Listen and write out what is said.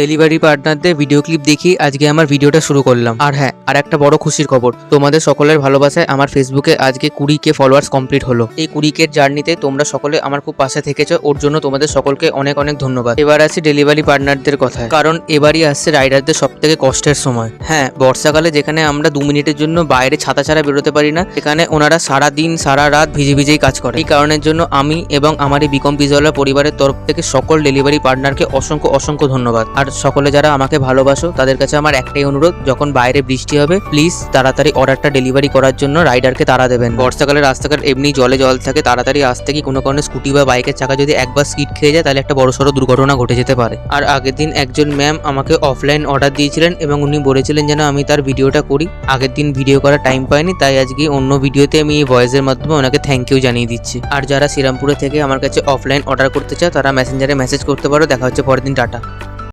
Delivery পার্টনারদের video clip দেখেই আজকে আমার ভিডিওটা শুরু করলাম। আর হ্যাঁ আর একটা বড় খুশির খবর, তোমাদের সকলের ভালোবাসায় আমার ফেসবুকে আজকে কুড়ি কে ফলোয়ার্স কমপ্লিট হলো। এই কুড়ি কে জার্নিতে তোমরা সকলে আমার খুব পাশে থেকেছো, ওর জন্য তোমাদের সকলকে অনেক অনেক ধন্যবাদ। এবার আছে ডেলিভারি পার্টনারদের কথায়, কারণ এবারই আসছে রাইডারদের সব থেকে কষ্টের সময়। হ্যাঁ বর্ষাকালে যেখানে আমরা দু মিনিটের জন্য বাইরে ছাতা ছাড়া বেরোতে পারি না এখানে ওনারা সারা দিন সারা রাত ভিজে ভিজেই কাজ করে। এই কারণের জন্য আমি এবং আমার এই বিকম পিজওয়ালা পরিবারের তরফ থেকে সকল ডেলিভারি পার্টনারকে অসংখ্য অসংখ্য ধন্যবাদ। আর সকলে যারা আমাকে ভালোবাসো, তাদের কাছে আমার একটাই অনুরোধ, যখন বাইরে বৃষ্টি হবে প্লিজ তাড়াতাড়ি অর্ডারটা ডেলিভারি করার জন্য রাইডারকে তাড়া দেবেন। বর্ষাকালে রাস্তাঘাট এমনি জলে জল থাকে, তাড়াতাড়ি আসতে কি কোনো কারণে স্কুটি বা বাইকের চাকা যদি একবার স্কিড খেয়ে যায়, তাহলে একটা বড়সড় দুর্ঘটনা ঘটে যেতে পারে। আর আগের দিন একজন ম্যাম আমাকে অফলাইন অর্ডার দিয়েছিলেন এবং উনি বলেছিলেন যেন আমি তার ভিডিওটা করি। আগের দিন ভিডিও করার টাইম পাইনি, তাই আজকে অন্য ভিডিওতে আমি এই ভয়েসের মাধ্যমে ওনাকে থ্যাংক ইউ জানিয়ে দিচ্ছি। আর যারা শ্রীরামপুরে থেকে আমার কাছে অফলাইন অর্ডার করতে চাও তারা মেসেঞ্জারে মেসেজ করতে পারো। দেখা হচ্ছে পরের দিন, টাটা।